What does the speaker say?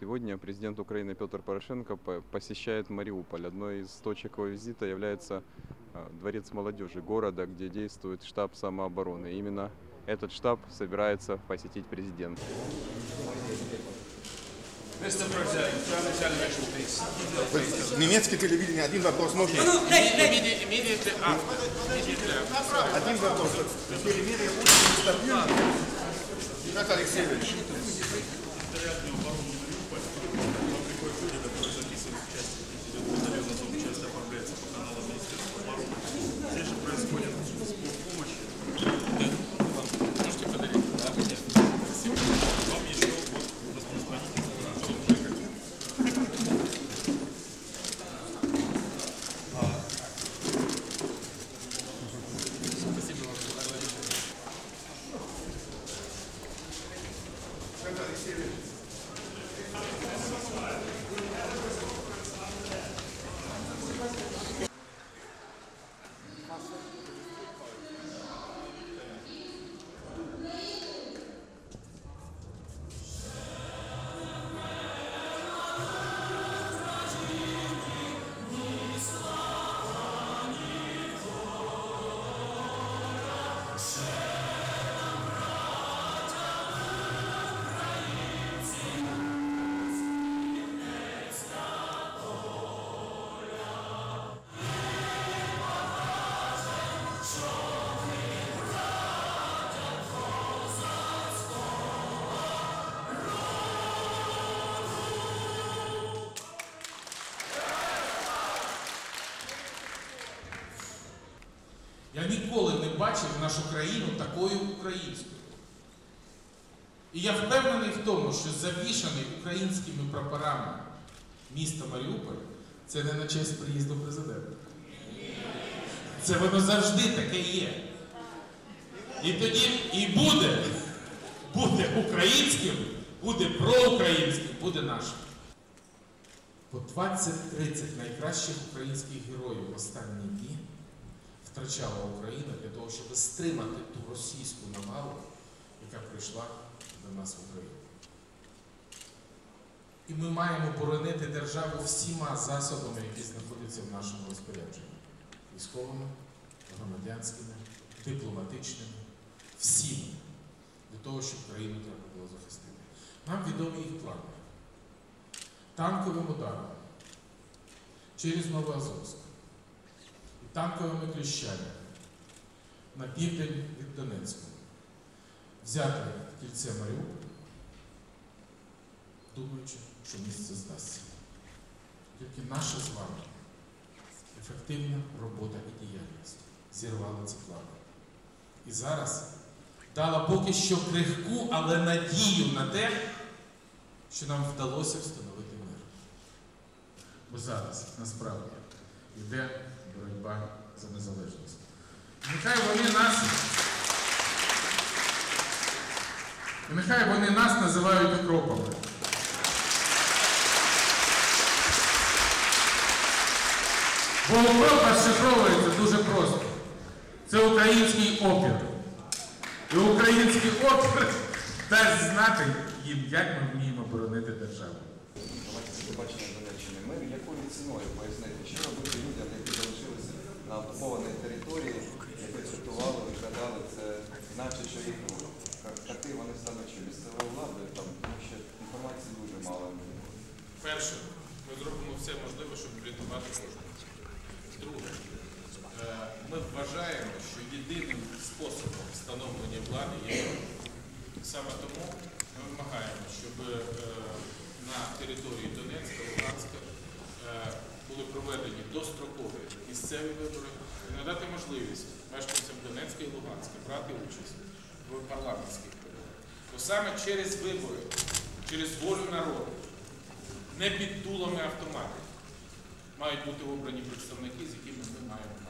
Сегодня президент Украины Петр Порошенко по- посещает Мариуполь. Одной из точек его визита является а, Дворец молодежи города, где действует штаб самообороны. И именно этот штаб собирается посетить президент. Немецкое телевидение, один вопрос можно? After. Immediately after. Один вопрос. Перемирие очень нестабильно. Игнат Алексеевич, Я бачив нашу країну такою українською. І я впевнений в тому, що завішаний українськими прапорами міста Маріуполь це не на честь приїзду президента. Це воно завжди таке є. І тоді і буде, буде українським, буде проукраїнським, буде нашим. По 20-30 найкращих українських героїв в останні дні втрачала Україна для того, щоб стримати ту російську навалу, яка прийшла до нас в Україну. І ми маємо боронити державу всіма засобами, які знаходяться в нашому розпорядженні: військовими, громадянськими, дипломатичними, всіми, для того, щоб країну треба було захистити. Нам відомі їх плани. Танковим ударом через Новоазовськ танковими кліщами на південь від Донецька взяти кільце Маріуполя, думаючи, що місце здасться. Тільки наша з вами ефективна робота і діяльність зірвала ці плани. І зараз дала поки що крихку, але надію на те, що нам вдалося встановити мир. Бо зараз насправді йде боротьба. Нехай вони нас. І нехай вони нас називають укропами. Бо укроп розшифровується дуже просто. Це український опір. І український опір дасть знати їм, як ми вміємо боронити державу. Давайте побачення Донеччини. Ми якою ціною пояснити, що робити людям, які залишилися на окупованій території, які цитували, викрадали це, значить, що їх ну, хати вони стануть що місцевою владою, там, тому що інформації дуже мало. Перше, ми зробимо все можливе, щоб врятувати кожного. Друге, е, ми вважаємо, що єдиним способом встановлення влади є. Саме тому ми вимагаємо, щоб е, на території Донецька, Луганська е, були проведені дострокові місцеві вибори і надати можливість мешканцям Донецька і Луганська брати участь в парламентських виборах. Бо саме через вибори, через волю народу, не під дулами автоматів мають бути обрані представники, з якими ми маємо.